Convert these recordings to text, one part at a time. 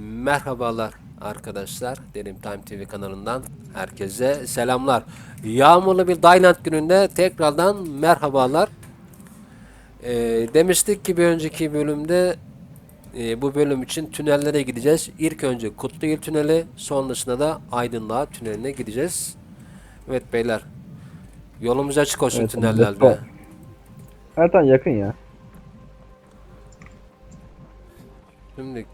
Merhabalar arkadaşlar. Derim Time TV kanalından herkese selamlar. Yağmurlu bir Dylant gününde tekrardan merhabalar. Ee, demiştik ki bir önceki bölümde e, bu bölüm için tünellere gideceğiz. İlk önce Kutluil Tüneli, sonrasında da Aydınlığa Tüneli'ne gideceğiz. Evet beyler. Yolumuz açık olsun Evet, tünellerde. Zaten yakın ya. Şimdi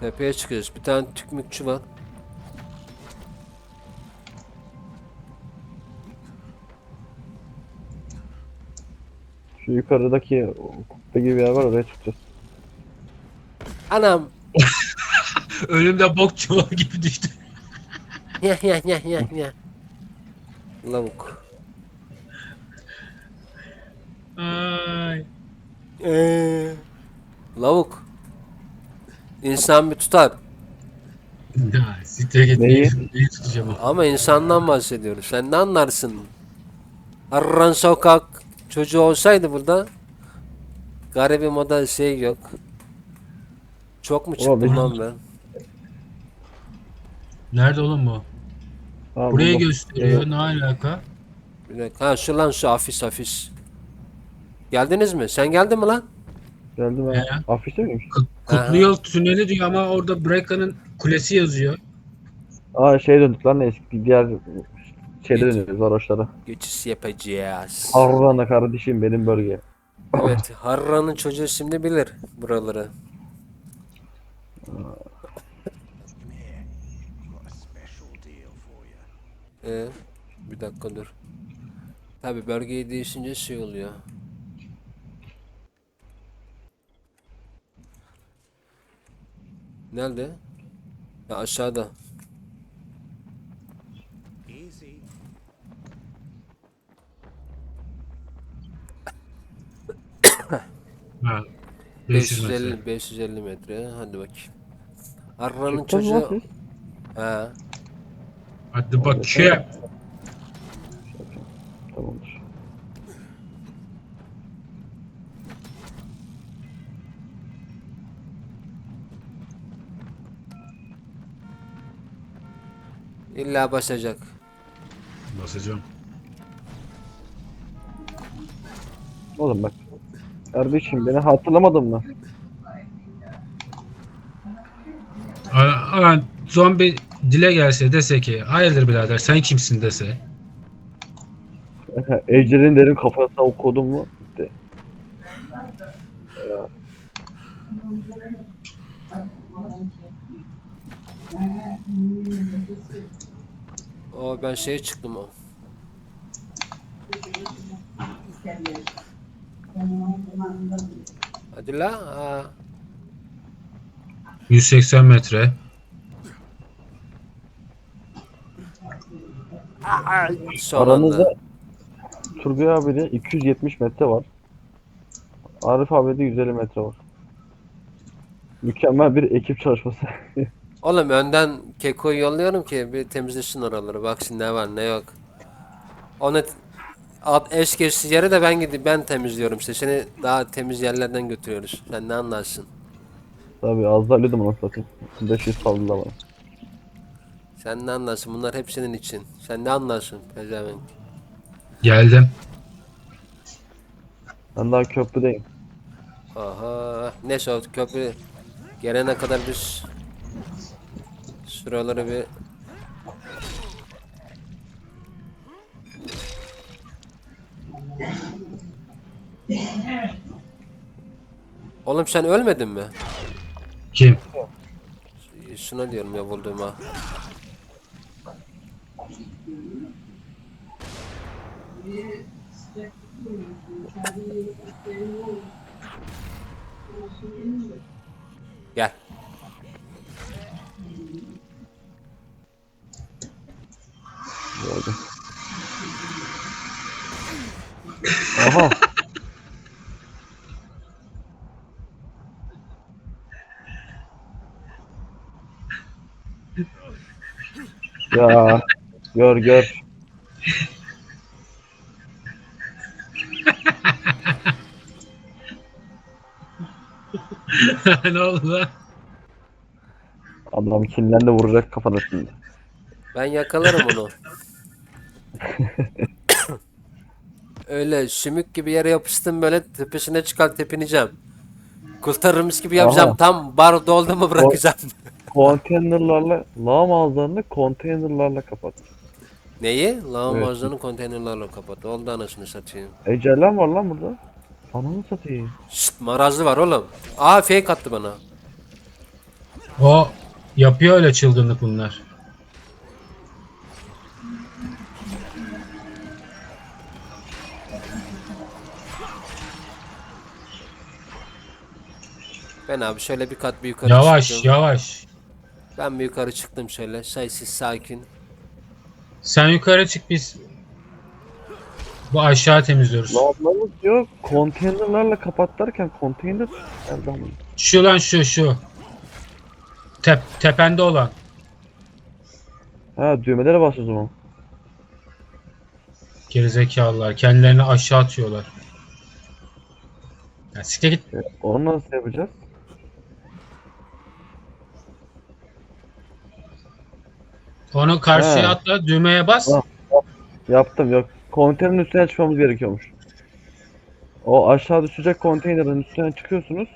tepeye çıkıyoruz. Bir tane tükmükçü var. Şu yukarıdaki kubbe gibi bir yer var oraya çıkacağız. Anam. Önümde bok çuvalı gibi düştü. Ya ya ya ya ya. Lavuk. Ay. Ee, lavuk. İnsan bir tutar. Ya siktir git. Neyi? Neyi? Tutacağım? Ama insandan bahsediyoruz. Sen ne anlarsın? Arran sokak çocuğu olsaydı burada garibim o da şey yok. Çok mu çıktım lan ben? Nerede oğlum bu? Ha, Buraya buldum. gösteriyor. Evet. Ne alaka? Bir dakika. Ha şu lan şu afis afis. Geldiniz mi? Sen geldin mi lan? Geldi ben. He. Afişte miymiş? Kutlu yol tüneli diyor ama orada Breka'nın kulesi yazıyor. Aa şey döndük lan eski diğer şeyde dönüyoruz araçlara. Geçiş yapacağız. Harran'a kardeşim benim bölge. Evet, Harran'ın çocuğu şimdi bilir buraları. Ee, bir dakika dur. Tabi bölgeyi değişince şey oluyor. Nerede? Ya aşağıda. Ha. 500 metre. 550 550 metre. Hadi bakayım. Harran'ın Çıktınız mı çocuğu. He. Hadi bakayım. İlla basacak. Basacağım. Oğlum bak. Kardeşim beni hatırlamadın mı? Aa, zombi dile gelse dese ki hayırdır birader sen kimsin dese. Ejder'in derin kafasına okudum mu? O ben şeye çıktım o. Hadi la. Aa. 180 metre. Son anda. Aramızda Turgay abiyle 270 metre var. Arif abiyle 150 metre var. Mükemmel bir ekip çalışması. Oğlum önden Keko'yu yolluyorum ki bir temizlesin oraları. Baksın ne var ne yok. Onu at eş geçtiği yere de ben gidip ben temizliyorum işte. Seni daha temiz yerlerden götürüyoruz. Sen ne anlarsın? Tabii az da halledim onu satayım. 500 saldı da bana. Sen ne anlarsın? Bunlar hep senin için. Sen ne anlarsın? Pezevenk. Geldim. Ben daha köprüdeyim. Aha. Neyse o köprü gelene kadar biz şuraları bir Oğlum sen ölmedin mi? Kim? Şuna diyorum ya bulduğuma. Aha. ya gör gör. ne oldu lan? Adam kinlendi vuracak kafana şimdi. Ben yakalarım onu. Öyle sümük gibi yere yapıştım böyle tepesine çıkar tepineceğim. Kurtarırmış gibi yapacağım. Aha. Tam bar doldu mu bırakacağım. Konteynerlarla, lağım ağızlarını konteynerlarla kapat. Neyi? Lağım Evet. ağzını konteynerlarla kapat. Oldu anasını satayım. Ecelen var lan burada. Ananı satayım. Şşt marazlı var oğlum. Aa fake attı bana. O yapıyor öyle çılgınlık bunlar. Ben abi şöyle bir kat bir yukarı Yavaş çıktım. yavaş. Ben bir yukarı çıktım şöyle. Sessiz sakin. Sen yukarı çık biz bu aşağı temizliyoruz. Lağımlarımız diyor konteynerlarla kapat derken konteyner? Şu lan şu şu. Tep, tepende olan. Ha düğmelere bas o zaman. Gerizekalılar. Kendilerini aşağı atıyorlar. Ya siktir git. E, Onu nasıl yapacağız? Onu karşıya He. atla düğmeye bas. Yaptım yok. Konteynerin üstüne çıkmamız gerekiyormuş. O aşağı düşecek konteynerin üstüne çıkıyorsunuz.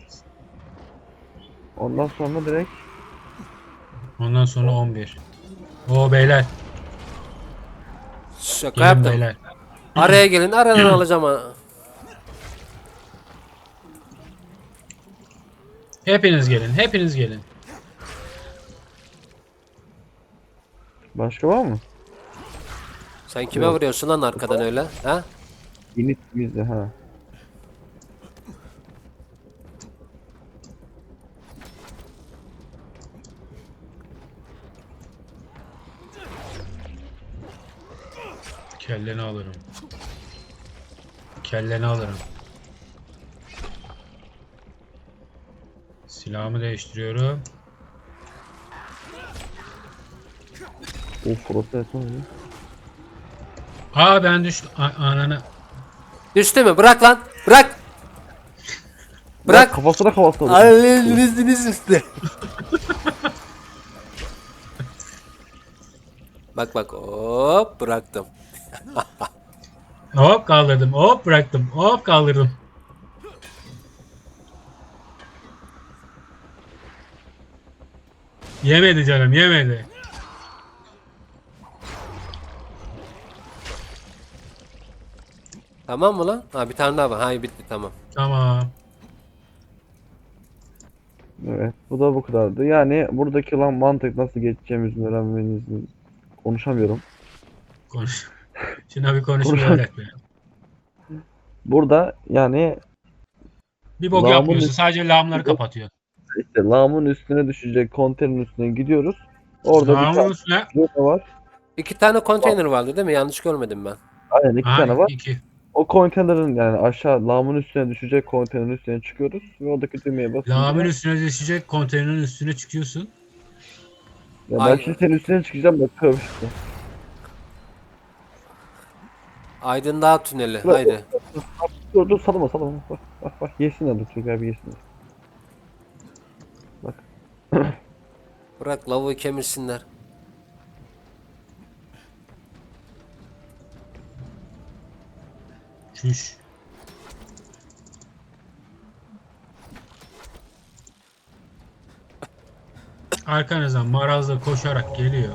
Ondan sonra direkt Ondan sonra 11. O beyler. Şaka Gelin yaptım. beyler. Araya gelin. Aradan alacağım ha. Hepiniz gelin. Hepiniz gelin. Başka var mı? Sen kime Yok. vuruyorsun lan arkadan öyle? Ha? İnit bizde ha. Kelleni alırım. Kelleni alırım. Silahımı değiştiriyorum. Of burası etmez mi? Aa ben düştüm. A- ananı. Düştü mü? Bırak lan. Bırak. Bırak. Kafasına kafasına. Eliniz üstü. bak bak hop bıraktım. Hop kaldırdım. Hop bıraktım. Hop kaldırdım. Yemedi canım yemedi. Tamam mı lan? Ha bir tane daha var. Hayır bitti tamam. Tamam. Evet bu da bu kadardı. Yani buradaki lan mantık nasıl geçeceğimizi öğrenmenizi konuşamıyorum. Konuş. Şuna bir konuşma Konuş- öğret be. Burada yani Bir bok Lağımın yapmıyorsun. üst- Sadece lağımları kapatıyor. işte lağımın üstüne düşecek konteynerin üstüne gidiyoruz. Orada bir Lağımın tane üstüne. var. İki tane konteyner vardı değil mi? Yanlış görmedim ben. Aynen iki tane var. iki. O konteynerin yani aşağı lağımın üstüne düşecek konteynerin üstüne çıkıyoruz ve oradaki düğmeye basınca Lağımın üstüne düşecek konteynerin üstüne çıkıyorsun. ya ben şimdi senin üstüne çıkacağım bakıyorum işte. Aydın Dağ tüneli. Bırak. Haydi. Dur dur salma salma bak bak bak yesinler dur Turgay abi yesinler. Bırak lavuğu kemirsinler. Çüş. Arkanızdan marazla koşarak geliyor.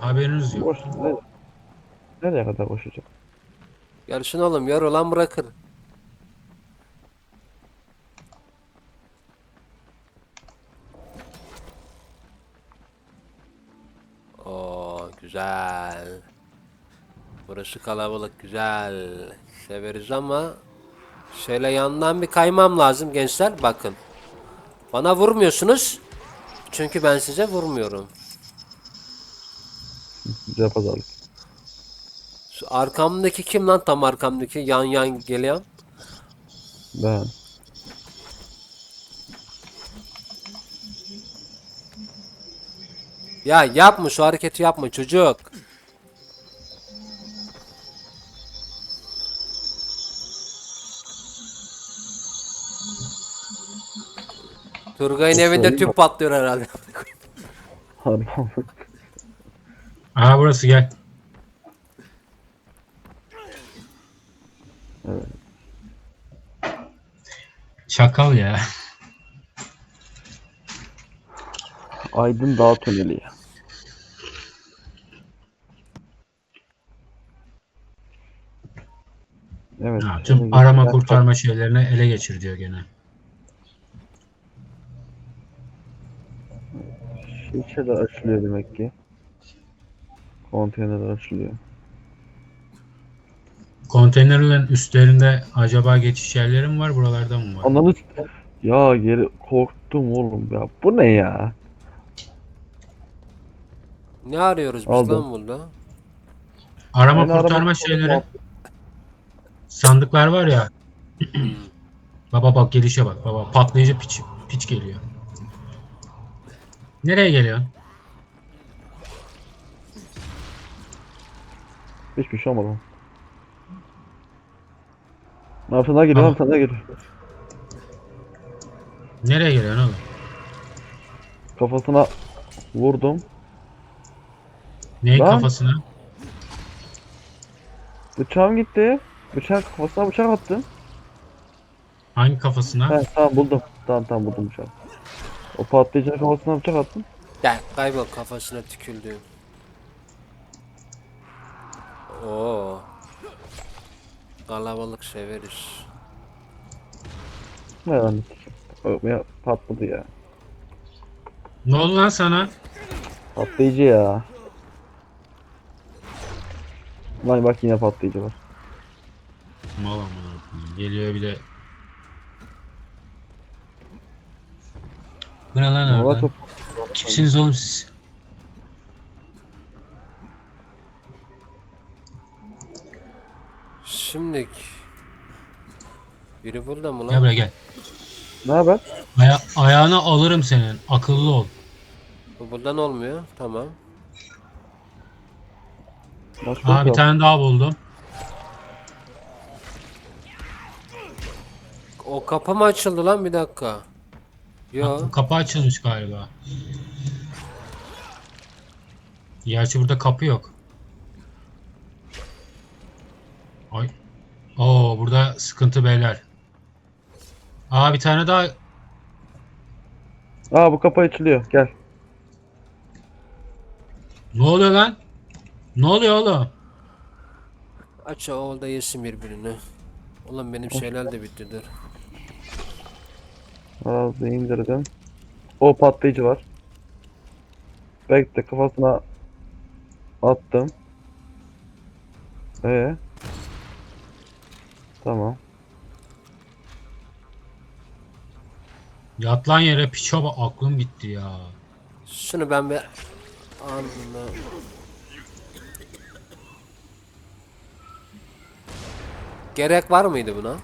Haberiniz yok. Boş ne, nereye kadar koşacak? Yarışın oğlum. Yar olan bırakır. Oo güzel. Burası kalabalık güzel. Severiz ama şöyle yandan bir kaymam lazım gençler. Bakın. Bana vurmuyorsunuz. Çünkü ben size vurmuyorum. Güzel pazarlık. Şu arkamdaki kim lan tam arkamdaki yan yan gelen? Ben. Ya yapma şu hareketi yapma çocuk. Turgay'ın evinde tüp mi? patlıyor herhalde. Harbi. Aha burası gel. Çakal ya. Aydın Dağ Tüneli ya. Evet. Ha, tüm arama kurtarma şeylerini ele geçir diyor gene. Şu şeyler açılıyor demek ki. Konteynerler açılıyor. Konteynerlerin üstlerinde acaba geçiş yerleri mi var buralarda mı var? Ananı ya geri korktum oğlum ya. Bu ne ya? Ne arıyoruz biz Aldım. lan burada? Arama arama kurtarma kurtarma- şeyleri sandıklar var ya. baba bak gelişe bak baba patlayıcı piç piç geliyor. Nereye geliyor? Hiçbir şey olmadı. Ne yaptın? Daha geliyor? Daha geliyor. Nereye geliyorsun oğlum? Kafasına vurdum. Neyin Lan. kafasına? Bıçağım gitti. Bıçak kafasına bıçak attım. Hangi kafasına? He tamam buldum. Tamam tamam buldum bıçağı. O patlayıcının kafasına bıçak attım. Gel kaybol kafasına tüküldüğüm. Oo. Kalabalık severiz. Ne lan? Ya patladı ya. Ne oldu lan sana? Patlayıcı ya. Lan bak yine patlayıcı var. Mal amına koyayım. Geliyor bir de. Bu ne lan Hava orada? top. Kimsiniz oğlum siz? Şimdik. Biri burada mı Gel lan? buraya gel. Ne haber? Aya ayağına alırım senin. Akıllı ol. Bu buradan olmuyor. Tamam. Başka Aa bir yok. tane daha buldum. O kapı mı açıldı lan bir dakika? Yo. Kapı açılmış galiba. Gerçi burada kapı yok. Ay. Oo burada sıkıntı beyler. Aa bir tane daha Aa bu kapı açılıyor. Gel. ne oluyor lan? Ne oluyor oğlum? Aç o orada yesin birbirini. Ulan benim şeyler de bitti dur. Ağzı indirdim. O patlayıcı var. Bekle kafasına attım. Ee. Tamam. Yat lan yere piço bak aklım gitti ya. Şunu ben bir alnına... Gerek var mıydı buna?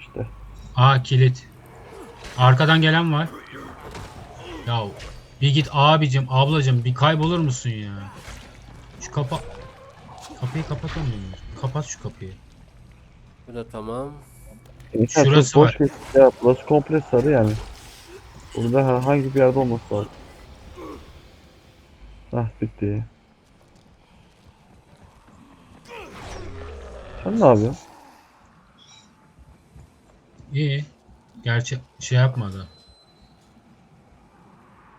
İşte. Aa kilit. Arkadan gelen var. Ya bir git abicim ablacım bir kaybolur musun ya? Şu kapa... Kapıyı kapatamıyor muyuz? Kapat şu kapıyı. Bu da tamam. Şurası çok var. bir ya burası komple sarı yani. Burada herhangi bir yerde olması lazım. Hah bitti. Sen ne yapıyorsun? İyi. Gerçi şey yapmadı.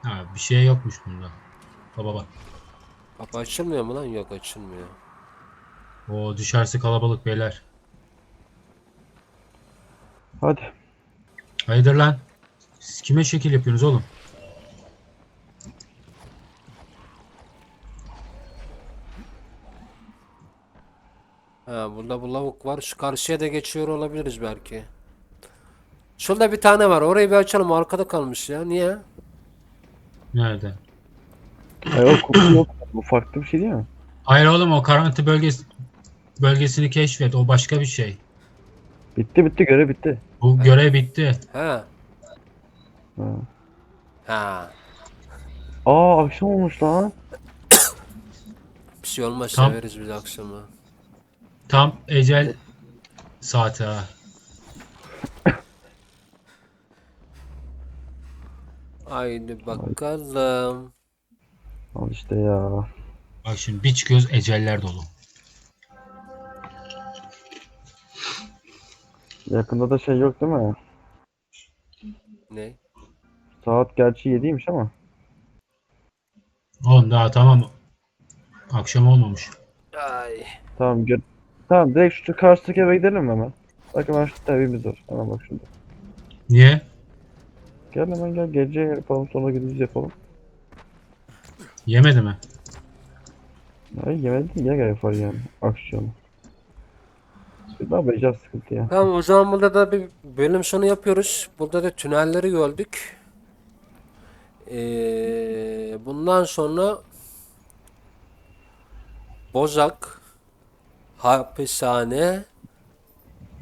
Ha bir şey yokmuş bunda. Baba bak. Kapı açılmıyor mu lan? Yok açılmıyor. O dışarısı kalabalık beyler. Hadi. Hayırdır lan? Siz kime şekil yapıyorsunuz oğlum? Ha burada bu lavuk var. Şu karşıya da geçiyor olabiliriz belki. Şurada bir tane var. Orayı bir açalım. Arkada kalmış ya. Niye? Nerede? Ay o koku yok. Bu farklı bir şey değil mi? Hayır oğlum o karantina bölgesi bölgesini keşfet. O başka bir şey. Bitti bitti görev bitti. Bu görev bitti. Ha. Ha. Ha. Aa akşam olmuş lan. Bir şey olmaz Tam- severiz biz akşamı. Tam ecel saati ha. Haydi bakalım. Al işte ya. Bak şimdi bir çıkıyoruz eceller dolu. Yakında da şey yok değil mi? Ne? Saat gerçi 7'ymiş ama. Oğlum daha tamam. Akşam olmamış. Ay. Tamam gör. Tamam direkt şu karşıdaki eve gidelim mi hemen? Bak hemen şu evimiz var. Hemen bak şurada. Niye? Gel hemen gel gece yapalım sonra gündüz yapalım. Yemedi mi? Ay yemedin ya gerek var yani aksiyonu. Bir daha yapacağız sıkıntı ya. Tamam o zaman burada da bir bölüm sonu yapıyoruz. Burada da tünelleri gördük. Ee, bundan sonra Bozak, hapishane,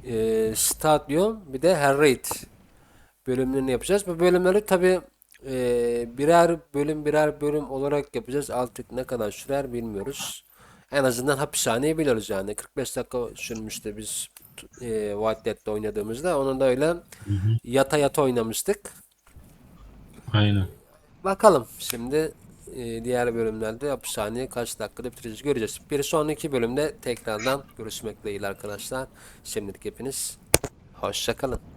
e, stadyum bir de Harriet bölümlerini yapacağız. Bu bölümleri tabi birer bölüm birer bölüm olarak yapacağız. Artık ne kadar sürer bilmiyoruz. En azından hapishaneyi biliyoruz yani. 45 dakika sürmüştü biz e, White Dead'de oynadığımızda. Onu da öyle yata yata oynamıştık. Aynen. Bakalım şimdi e, diğer bölümlerde hapishaneyi kaç dakikada bitireceğiz göreceğiz. Bir sonraki bölümde tekrardan görüşmek dileğiyle arkadaşlar. Şimdilik hepiniz hoşçakalın.